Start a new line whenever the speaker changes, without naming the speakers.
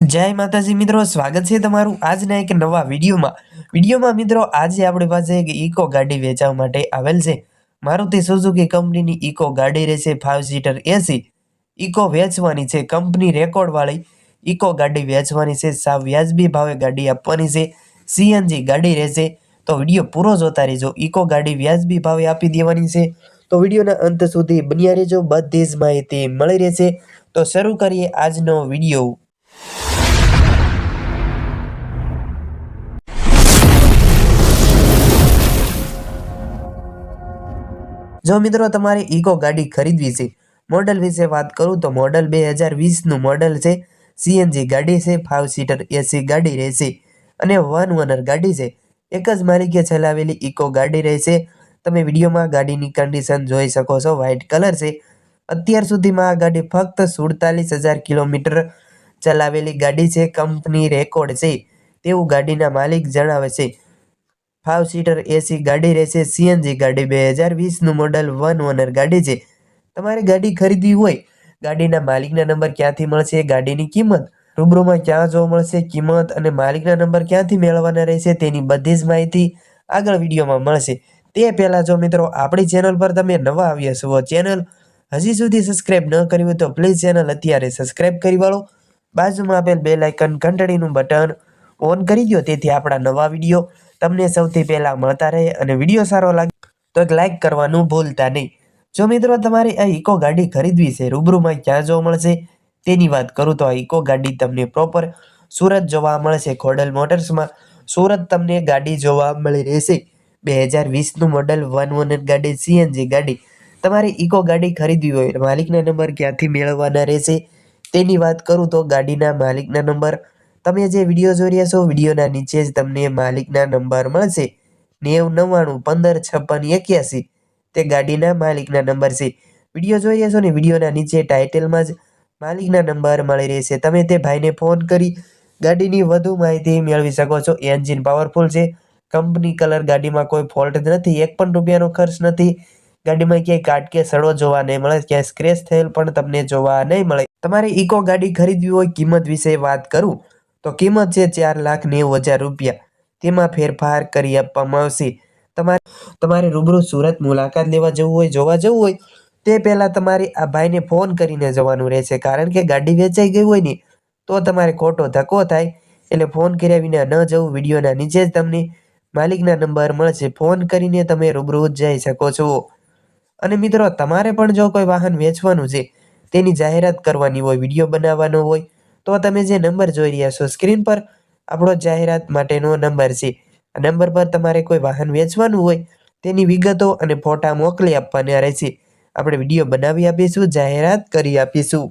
જય માતાજી મિત્રો, સ્વાગત છે તમારું આજના એક નવા વિડીયોમાં. વિડીયોમાં મિત્રો, આજે આપણી પાસે એક ઇકો ગાડી વેચવા માટે આવેલ છે. મારુતિ સુઝુકી કંપનીની ઇકો ગાડી રહેશે ફાઇવ સીટર એસી. ઇકો વેચવાની છે કંપની રેકોર્ડવાળી ઇકો ગાડી વેચવાની છે, સાવ વ્યાજબી ભાવે ગાડી આપવાની છે. સીએનજી ગાડી રહેશે. તો વીડિયો પૂરો જોતા રહેજો. ઇકો ગાડી વ્યાજબી ભાવે આપી દેવાની છે. તો વિડીયોના અંત સુધી બન્યા રહેજો. બધી જ માહિતી મળી રહેશે. તો શરૂ કરીએ આજનો વીડિયો. જો મિત્રો તમારે ઇકો ગાડી ખરીદવી છે, મોડલ વિશે વાત કરું તો મોડલ બે હજાર વીસનું મોડલ છે, સીએનજી ગાડી છે ફાઇવ સીટર એસી ગાડી રહેશે અને વન ઓનર ગાડી છે. એક જ માલિકે ચલાવેલી ઇકો ગાડી રહેશે. તમે વિડીયોમાં ગાડીની કન્ડિશન જોઈ શકો છો વ્હાઇટ કલર છે. અત્યાર સુધીમાં આ ગાડી ફક્ત સુડતાલીસ હજાર કિલોમીટર ચલાવેલી ગાડી છે કંપની રેકોર્ડ છે. તેવું ગાડીના માલિક જણાવે છે. ફાઇવ સીટર એસી ગાડી રહેશે સીએનજી ગાડી, બે હજાર વીસનું મોડલ વન ઓનર ગાડી છે. તમારે ગાડી ખરીદવી હોય, ગાડીના માલિકના નંબર ક્યાંથી મળશે, ગાડીની કિંમત, રૂબરૂમાં ક્યાં જોવા મળશે, કિંમત અને માલિકના નંબર ક્યાંથી મેળવવાના રહેશે, તેની બધી જ માહિતી આગળ વિડીયોમાં મળશે. તે પહેલાં જો મિત્રો, આપણી ચેનલ પર તમે નવા આવ્યા છો ચેનલ હજી સુધી સબસ્ક્રાઇબ ન કરી હોય તો પ્લીઝ ચેનલ અત્યારે સબસ્ક્રાઇબ કરી વાળો. બાજુમાં આપેલ બે લાઇકન ઘંટડીનું બટન ઓન કરી દો તેથી આપણા નવા વીડિયો તમને સૌથી પહેલાં મળતા રહે અને વીડિયો સારો લાગે તો એક લાઇક કરવાનું ભૂલતા નહીં. જો મિત્રો તમારે આ ઇકો ગાડી ખરીદવી છે, રૂબરૂમાં ક્યાં જોવા મળશે તેની વાત કરું તો આ ઇકો ગાડી તમને પ્રોપર સુરત જોવા મળશે. ખોડલ મોટર્સમાં સુરત તમને ગાડી જોવા મળી રહેશે. બે હજાર વીસનું મોડલ વન વન ગાડી, સીએનજી ગાડી. તમારે ઇકો ગાડી ખરીદવી હોય, માલિકના નંબર ક્યાંથી મેળવવાના રહેશે તેની વાત કરું તો ગાડીના માલિકના નંબર તમે જે વીડિયો જોઈ રહ્યા છો, વિડીયોના નીચે જ તમને માલિકના નંબર મળશે. નેવું નવ્વાણું, પંદર, છપ્પન, એક્યાસી, તે ગાડીના માલિકના નંબર છે. વીડિયો જોઈ રહ્યા છો ને, વિડીયોના નીચે ટાઇટલમાં જ માલિકના નંબર મળી રહેશે. તમે તે ભાઈને ફોન કરી ગાડીની વધુ માહિતી મેળવી શકો છો. એન્જિન પાવરફુલ છે. કંપની કલર ગાડીમાં કોઈ ફોલ્ટ નથી. એક પણ રૂપિયાનો ખર્ચ નથી. ગાડીમાં ક્યાંય કાટ કે સડો જોવા નહીં મળે, ક્યાંય સ્ક્રેચ થયેલ પણ તમને જોવા નહીં મળે. તમારે ઇકો ગાડી ખરીદવી હોય, કિંમત વિશે વાત કરું. તો કિંમત છે ચાર લાખ નેવું હજાર રૂપિયા. તેમાં ફેરફાર કરી આપવામાં આવશે. તમારે તમારે રૂબરૂ સુરત મુલાકાત લેવા જવું હોય, જોવા જવું હોય, તે પહેલાં તમારે આ ભાઈને ફોન કરીને જવાનું રહેશે. કારણ કે ગાડી વેચાઈ ગઈ હોય ને, તો તમારે ખોટો ધક્કો થાય. એટલે ફોન કર્યા વિના ન જવું. વિડીયોના નીચે જ તમને માલિકના નંબર મળશે. ફોન કરીને તમે રૂબરૂ જઈ શકો છો. અને મિત્રો, તમારે પણ જો કોઈ વાહન વેચવાનું છે, તેની જાહેરાત કરવાની હોય, વીડિયો બનાવવાનો હોય તો તમે જે નંબર જોઈ રહ્યા છો, સ્ક્રીન પર આપણો જાહેરાત માટેનો નંબર છે. આ નંબર પર તમારે કોઈ વાહન વેચવાનું હોય, તેની વિગતો અને ફોટા મોકલી આપવાના રહેશે. આપણે વીડિયો બનાવી આપીશું, જાહેરાત કરી આપીશું.